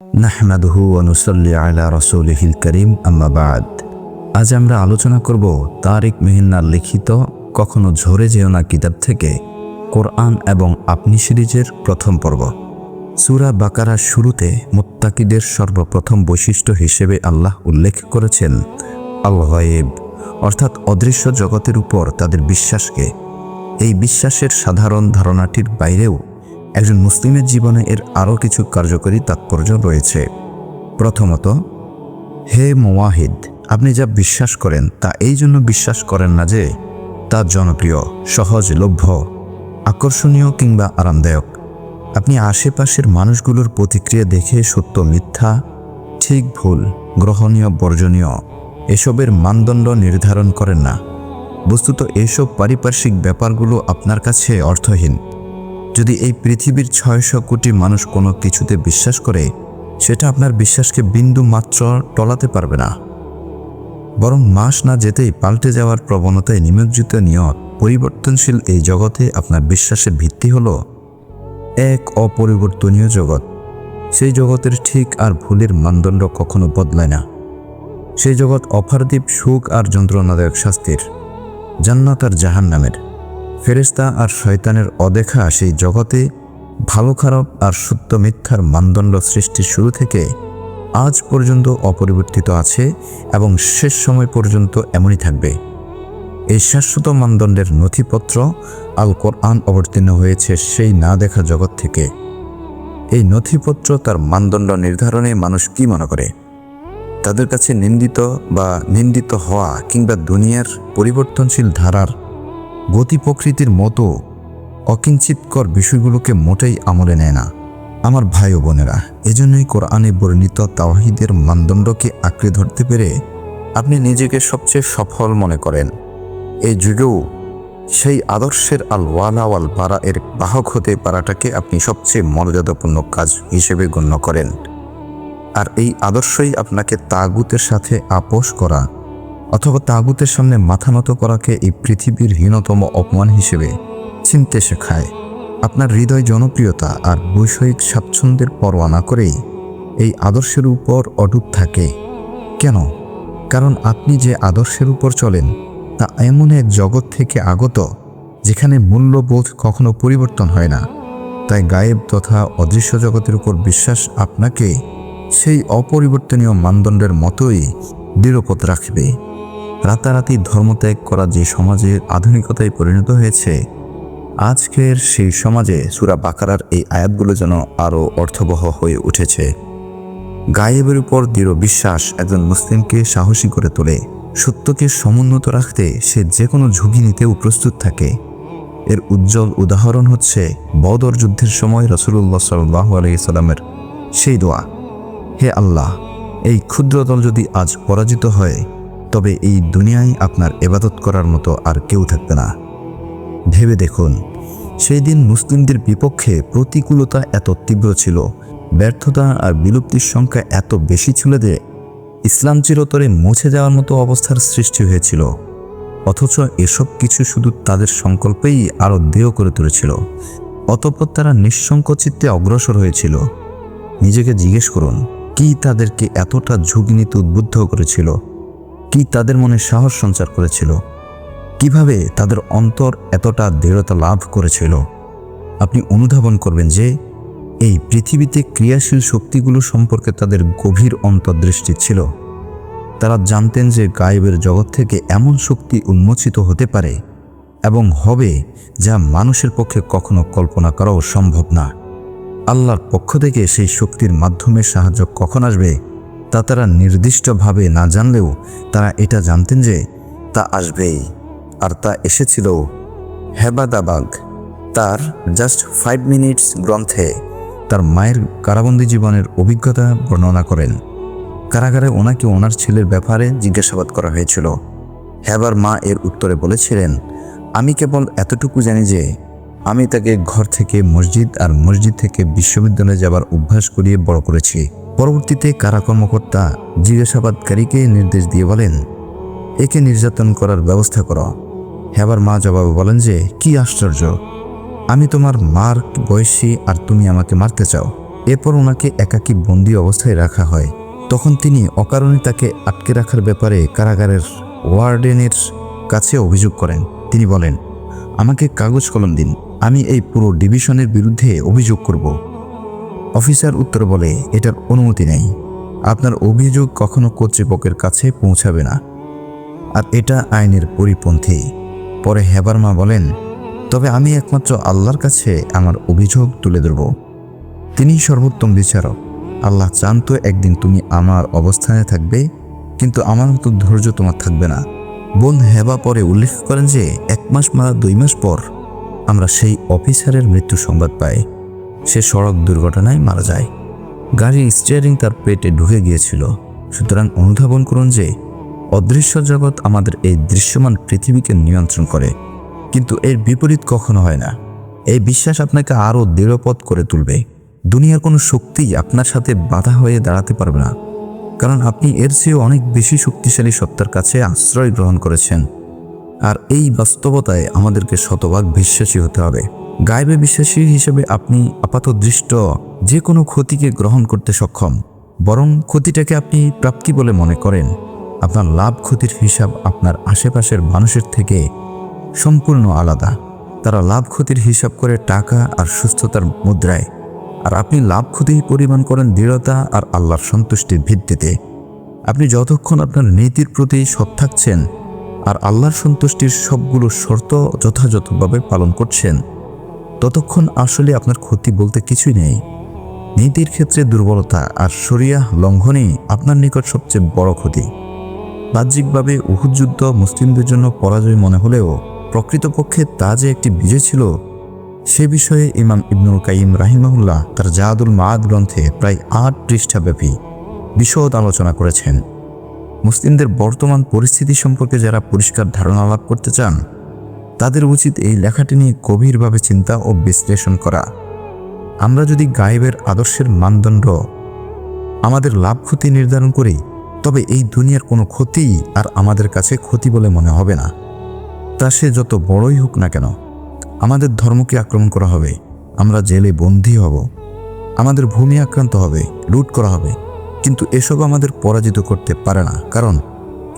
নাহমাদহু অনুসল্লি আলা রসৌলহিল করিম আম্মাবাদ আজ আমরা আলোচনা করব তারিক মেহিন্নার লিখিত, কখনো ঝরে যেও না কিতাব থেকে, কোরআন এবং আপনি সিরিজের প্রথম পর্ব। সুরা বাকারার শুরুতে মোত্তাকিদের সর্বপ্রথম বৈশিষ্ট্য হিসেবে আল্লাহ উল্লেখ করেছেন আল গয়েব অর্থাৎ অদৃশ্য জগতের উপর তাদের বিশ্বাসকে। এই বিশ্বাসের সাধারণ ধারণাটির বাইরেও একজন মুসলিমের জীবনে এর আরও কিছু কার্যকরী তাৎপর্য রয়েছে। প্রথমত, হে মোয়াহিদ আপনি যা বিশ্বাস করেন তা এই জন্য বিশ্বাস করেন না যে তা জনপ্রিয় সহজলভ্য আকর্ষণীয় কিংবা আরামদায়ক। আপনি আশেপাশের মানুষগুলোর প্রতিক্রিয়া দেখে সত্য, মিথ্যা, ঠিক, ভুল, গ্রহণীয়, বর্জনীয় এসবের মানদণ্ড নির্ধারণ করেন না। বস্তুত এসব পারিপার্শ্বিক ব্যাপারগুলো আপনার কাছে অর্থহীন। যদি এই পৃথিবীর ছয়শো কোটি মানুষ কোনো কিছুতে বিশ্বাস করে, সেটা আপনার বিশ্বাসকে বিন্দু মাত্র টলাতে পারবে না। বরং মাস না যেতেই পাল্টে যাওয়ার প্রবণতায় নিমজ্জিত নিয়ত পরিবর্তনশীল এই জগতে আপনার বিশ্বাসের ভিত্তি হল এক অপরিবর্তনীয় জগৎ। সেই জগতের ঠিক আর ভুলের মানদণ্ড কখনো বদলায় না। সেই জগৎ অফারদ্বীপ সুখ আর যন্ত্রণাদায়ক শাস্তির, জান্নাত আর জাহান নামের ফেরেস্তা আর শয়তানের অদেখা সেই জগতে ভালো খারাপ আর সত্য মিথ্যার মানদণ্ড সৃষ্টির শুরু থেকে আজ পর্যন্ত অপরিবর্তিত আছে এবং শেষ সময় পর্যন্ত এমনই থাকবে। এই শাশ্বত মানদণ্ডের নথিপত্র আল কোরআন অবতীর্ণ হয়েছে সেই না দেখা জগৎ থেকে। এই নথিপত্র তার মানদণ্ড নির্ধারণে মানুষ কি মনে করে? তাদের কাছে নিন্দিত বা নিন্দিত হওয়া কিংবা দুনিয়ার পরিবর্তনশীল ধারার গতি প্রকৃতির মতো অকিঞ্চিতকর বিষয়গুলোকে মোটেই আমলে নেয় না। আমার ভাই ও বোনেরা, এজন্যই কোরআনে বর্ণিত তাওহিদের মানদণ্ডকে আঁকড়ে ধরতে পেরে আপনি নিজেকে সবচেয়ে সফল মনে করেন। এই যুগেও সেই আদর্শের আল ওয়ালা ওয়াল বারা এর বাহক হতে পারাটাকে আপনি সবচেয়ে মর্যাদাপূর্ণ কাজ হিসেবে গণ্য করেন। আর এই আদর্শই আপনাকে তাগুতের সাথে আপোষ করা অথবা তাগুতের সামনে মাথা নত করাকে এই পৃথিবীর হীনতম অপমান হিসেবে চিনতে শেখায়। আপনার হৃদয় জনপ্রিয়তা আর বৈষয়িক স্বাচ্ছন্দ্যের পরোয়া না করেই এই আদর্শের উপর অটুট থাকে। কেন? কারণ আপনি যে আদর্শের উপর চলেন, তা এমন এক জগৎ থেকে আগত, যেখানে মূল্যবোধ কখনো পরিবর্তন হয় না। তাই গায়েব তথা অদৃশ্য জগতের উপর বিশ্বাস আপনাকে সেই অপরিবর্তনীয় মানদণ্ডের মতোই দৃঢ়পথ রাখবে। রাতারাতি ধর্মত্যাগ করা যে সমাজের আধুনিকতায় পরিণত হয়েছে, আজকের সেই সমাজে সুরা বাকারার এই আয়াতগুলো যেন আরও অর্থবহ হয়ে উঠেছে। গায়েবের উপর দৃঢ় বিশ্বাস একজন মুসলিমকে সাহসী করে তোলে, সত্যকে সমুন্নত রাখতে সে যে কোনো ঝুঁকি নিতেও প্রস্তুত থাকে। এর উজ্জ্বল উদাহরণ হচ্ছে বদর যুদ্ধের সময় রসুল্লাহ সাল্লাহ আলাইসাল্লামের সেই দোয়া, হে আল্লাহ এই ক্ষুদ্র দল যদি আজ পরাজিত হয়, তবে এই দুনিয়ায় আপনার এবাদত করার মতো আর কেউ থাকবে না। ভেবে দেখুন, সেই দিন মুসলিমদের বিপক্ষে প্রতিকূলতা এত তীব্র ছিল, ব্যর্থতা আর বিলুপ্তির সংখ্যা এত বেশি ছিল যে ইসলাম চিরতরে মুছে যাওয়ার মতো অবস্থার সৃষ্টি হয়েছিল। অথচ এসব কিছু শুধু তাদের সংকল্পেই আরও দেহ করে তুলেছিল। অতপর তারা নিঃসংকচিত্তে অগ্রসর হয়েছিল। নিজেকে জিজ্ঞেস করুন কি তাদেরকে এতটা ঝুঁকি নিতে উদ্বুদ্ধ করেছিল? কি তাদের মনে সাহস সঞ্চার করেছিল? কীভাবে তাদের অন্তর এতটা দৃঢ়তা লাভ করেছিল? আপনি অনুধাবন করবেন যে, এই পৃথিবীতে ক্রিয়াশীল শক্তিগুলো সম্পর্কে তাদের গভীর অন্তর্দৃষ্টি ছিল। তারা জানতেন যে গায়েবের জগৎ থেকে এমন শক্তি উন্মোচিত হতে পারে এবং হবে যা মানুষের পক্ষে কখনো কল্পনা করাও সম্ভব না। আল্লাহর পক্ষ থেকে সেই শক্তির মাধ্যমে সাহায্য কখন আসবে তা তারা নির্দিষ্টভাবে না জানলেও তারা এটা জানতেন যে তা আসবেই। আর তা এসেছিল হেবাদাবাগ। তার জাস্ট ফাইভ মিনিটস গ্রন্থে তার মায়ের কারাবন্দী জীবনের অভিজ্ঞতা বর্ণনা করেন। কারাগারে ওনাকে ওনার ছেলের ব্যাপারে জিজ্ঞাসাবাদ করা হয়েছিল। হেবার মা এর উত্তরে বলেছিলেন, আমি কেবল এতটুকু জানি যে আমি তাকে ঘর থেকে মসজিদ আর মসজিদ থেকে বিশ্ববিদ্যালয়ে যাবার অভ্যাস করিয়ে বড় করেছি। পরবর্তীতে কারা কর্মকর্তা জিজ্ঞাসাবাদকারীকে নির্দেশ দিয়ে বলেন, একে নির্যাতন করার ব্যবস্থা করো। হেবার মা জবাবে বলেন যে, কি আশ্চর্য! আমি তোমার মার বয়সী আর তুমি আমাকে মারতে চাও। এরপর ওনাকে একাকী বন্দি অবস্থায় রাখা হয়। তখন তিনি অকারণে তাকে আটকে রাখার ব্যাপারে কারাগারের ওয়ার্ডেনের কাছে অভিযোগ করেন। তিনি বলেন, আমাকে কাগজ কলম দিন। আমি এই পুরো ডিভিশনের বিরুদ্ধে অভিযোগ করব। অফিসার উত্তর বলে, এটার অনুমতি নেই। আপনার অভিযোগ কখনো কর্তৃপক্ষের কাছে পৌঁছাবে না। আর এটা আইনের পরিপন্থী। পরে হেবার মা বলেন, তবে আমি একমাত্র আল্লাহর কাছে আমার অভিযোগ তুলে ধরব। তিনি সর্বোত্তম বিচারক। আল্লাহ চান তো একদিন তুমি আমার অবস্থানে থাকবে, কিন্তু আমার মতো ধৈর্য তোমার থাকবে না। বোন হেবা পরে উল্লেখ করেন যে, এক মাস মারা দুই মাস পর আমরা সেই অফিসারের মৃত্যু সংবাদ পাই। সে সড়ক দুর্ঘটনায় মারা যায়। গাড়ির স্টিয়ারিং তার পেটে ঢুকে গিয়েছিল। সুতরাং অনুধাবন করুন যে, অদৃশ্য জগৎ আমাদের এই দৃশ্যমান পৃথিবীকে নিয়ন্ত্রণ করে, কিন্তু এর বিপরীত কখনো হয় না। এই বিশ্বাস আপনাকে আরও দৃঢ়পথ করে তুলবে। দুনিয়ার কোনো শক্তি আপনার সাথে বাধা হয়ে দাঁড়াতে পারবে না। কারণ আপনি এর চেয়েও অনেক বেশি শক্তিশালী সত্তার কাছে আশ্রয় গ্রহণ করেছেন। আর এই বাস্তবতায় আমাদেরকে শতভাগ বিশ্বাসী হতে হবে। গায়েবে বিশ্বাসী হিসেবে আপনি আপাত দৃষ্ট যে কোনো ক্ষতিকে গ্রহণ করতে সক্ষম, বরং ক্ষতিটাকে আপনি প্রাপ্তি বলে মনে করেন। আপনার লাভ ক্ষতির হিসাব আপনার আশেপাশের মানুষের থেকে সম্পূর্ণ আলাদা। তারা লাভ ক্ষতির হিসাব করে টাকা আর সুস্থতার মুদ্রায়। আর আপনি লাভ ক্ষতি পরিমাণ করেন দৃঢ়তা আর আল্লাহর সন্তুষ্টির ভিত্তিতে। আপনি যতক্ষণ আপনার নীতির প্রতি সৎ থাকছেন আর আল্লাহর সন্তুষ্টির সবগুলো শর্ত যথাযথভাবে পালন করছেন। ততক্ষণ আসলে আপনার ক্ষতি বলতে কিছুই নেই। নীতির ক্ষেত্রে দুর্বলতা আর শরিয়া লঙ্ঘনই আপনার নিকট সবচেয়ে বড় ক্ষতি। বাহ্যিকভাবে উহুদ যুদ্ধ মুসলিমদের জন্য পরাজয় মনে হলেও প্রকৃতপক্ষে তা যে একটি বিজয় ছিল, সে বিষয়ে ইমাম ইবনুল কাইম রাহিমাহুল্লাহ তার জাহাদুল মাদ গ্রন্থে প্রায় আট পৃষ্ঠাব্যাপী বিশদ আলোচনা করেছেন। মুসলিমদের বর্তমান পরিস্থিতি সম্পর্কে যারা পরিষ্কার ধারণা লাভ করতে চান, তাদের উচিত এই লেখাটি নিয়ে গভীরভাবে চিন্তা ও বিশ্লেষণ করা। আমরা যদি গায়েবের আদর্শের মানদণ্ড আমাদের লাভ ক্ষতি নির্ধারণ করি, তবে এই দুনিয়ার কোনো ক্ষতি আর আমাদের কাছে ক্ষতি বলে মনে হবে না। তা সে যত বড়ই হোক না কেন, আমাদের ধর্মকে আক্রমণ করা হবে, আমরা জেলে বন্দী হব, আমাদের ভূমি আক্রান্ত হবে, লুট করা হবে। কিন্তু এসব আমাদের পরাজিত করতে পারে না, কারণ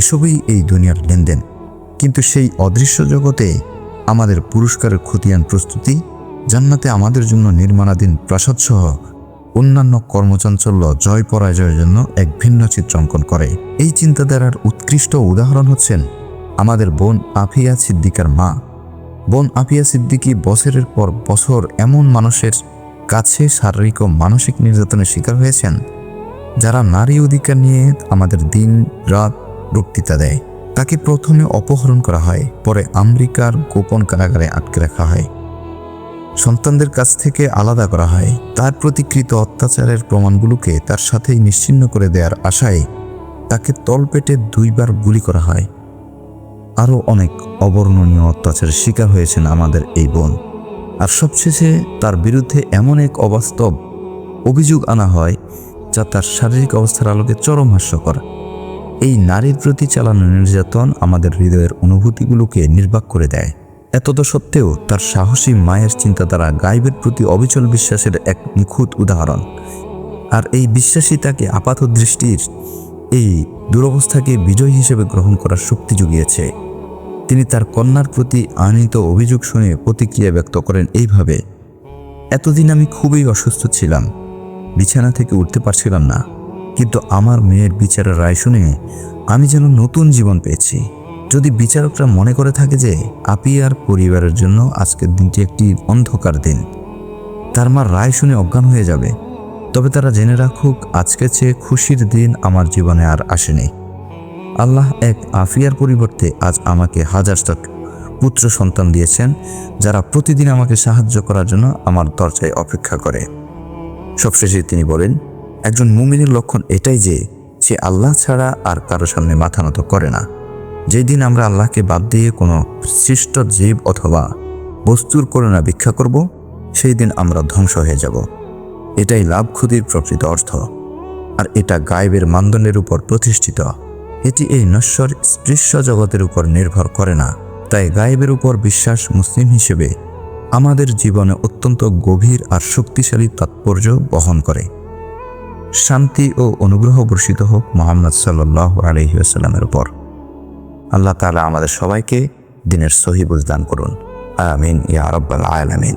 এসবই এই দুনিয়ার লেনদেন। কিন্তু সেই অদৃশ্য জগতে আমাদের পুরস্কারের খতিয়ান প্রস্তুতি, জান্নাতে আমাদের জন্য নির্মাণাধীন প্রাসাদসহ অন্যান্য কর্মচাঞ্চল্য জয় পরাজয়ের জন্য এক ভিন্ন চিত্র অঙ্কন করে। এই চিন্তাধারার উৎকৃষ্ট উদাহরণ হচ্ছেন আমাদের বোন আফিয়া সিদ্দিকার মা। বোন আফিয়া সিদ্দিকি বছরের পর বছর এমন মানুষের কাছে শারীরিক ও মানসিক নির্যাতনের শিকার হয়েছেন যারা নারী অধিকার নিয়ে আমাদের দিন, রাত বক্তৃতা দেয়, তাকে প্রথমে অপহরণ করা হয়, পরে আমেরিকার গোপন কারাগারে আটকে রাখা হয়। সন্তানদের কাছ থেকে আলাদা করা হয়। তার প্রতিকৃত অত্যাচারের প্রমাণগুলোকে তার সাথেই নিশ্চিন্ন করে দেওয়ার আশায় তাকে তলপেটে দুইবার গুলি করা হয়। আরও অনেক অবর্ণনীয় অত্যাচারের শিকার হয়েছেন আমাদের এই বোন। আর সবশেষে তার বিরুদ্ধে এমন এক অবাস্তব অভিযোগ আনা হয় যা তার শারীরিক অবস্থার আলোকে চরম হাস্যকর। এই নারীর প্রতি চালানো নির্যাতন আমাদের হৃদয়ের অনুভূতিগুলোকে নির্বাক করে দেয়। এতদ সত্ত্বেও তার সাহসী মায়ের চিন্তাধারা গাইবের প্রতি অবিচল বিশ্বাসের এক নিখুঁত উদাহরণ। আর এই বিশ্বাসী তাকে আপাত দৃষ্টির এই দুরবস্থাকে বিজয় হিসেবে গ্রহণ করার শক্তি জুগিয়েছে। তিনি তার কন্যার প্রতি আনিত অভিযোগ শুনে প্রতিক্রিয়া ব্যক্ত করেন এইভাবে, এতদিন আমি খুবই অসুস্থ ছিলাম। বিছানা থেকে উঠতে পারছিলাম না। কিন্তু আমার মেয়ের বিচারের রায় শুনে আমি যেন নতুন জীবন পেয়েছি। যদি বিচারকরা মনে করে থাকে যে আপিয়ার পরিবারের জন্য আজকের দিনটি একটি অন্ধকার দিন, তার মা রায় শুনে অজ্ঞান হয়ে যাবে। তবে তারা জেনে রাখুক আজকে চেয়ে খুশির দিন আমার জীবনে আর আসেনি। আল্লাহ এক আফিয়ার পরিবর্তে আজ আমাকে হাজারটা পুত্র সন্তান দিয়েছেন, যারা প্রতিদিন আমাকে সাহায্য করার জন্য আমার দরজায় অপেক্ষা করে। সবশেষে তিনি বলেন, একজন মুমিনের লক্ষণ এটাই যে সে আল্লাহ ছাড়া আর কারও সামনে মাথা নত করে না। যেদিন আমরা আল্লাহকে বাদ দিয়ে কোনো সৃষ্ট জীব অথবা বস্তুর করোনা ভিক্ষা করব সেই দিন আমরা ধ্বংস হয়ে যাব। এটাই লাভ ক্ষতির প্রকৃত অর্থ। আর এটা গায়েবের মানদণ্ডের উপর প্রতিষ্ঠিত। এটি এই নশ্বর স্পৃশ্য জগতের উপর নির্ভর করে না। তাই গায়েবের উপর বিশ্বাস মুসলিম হিসেবে আমাদের জীবনে অত্যন্ত গভীর আর শক্তিশালী তাৎপর্য বহন করে। শান্তি ও অনুগ্রহ বর্ষিত হোক মোহাম্মদ সাল্লাহ আলহিউসাল্লামের উপর। আল্লাহ তালা আমাদের সবাইকে দিনের সহিবুজ দান করুন। আমিন ইয়া রব্বাল আলামিন।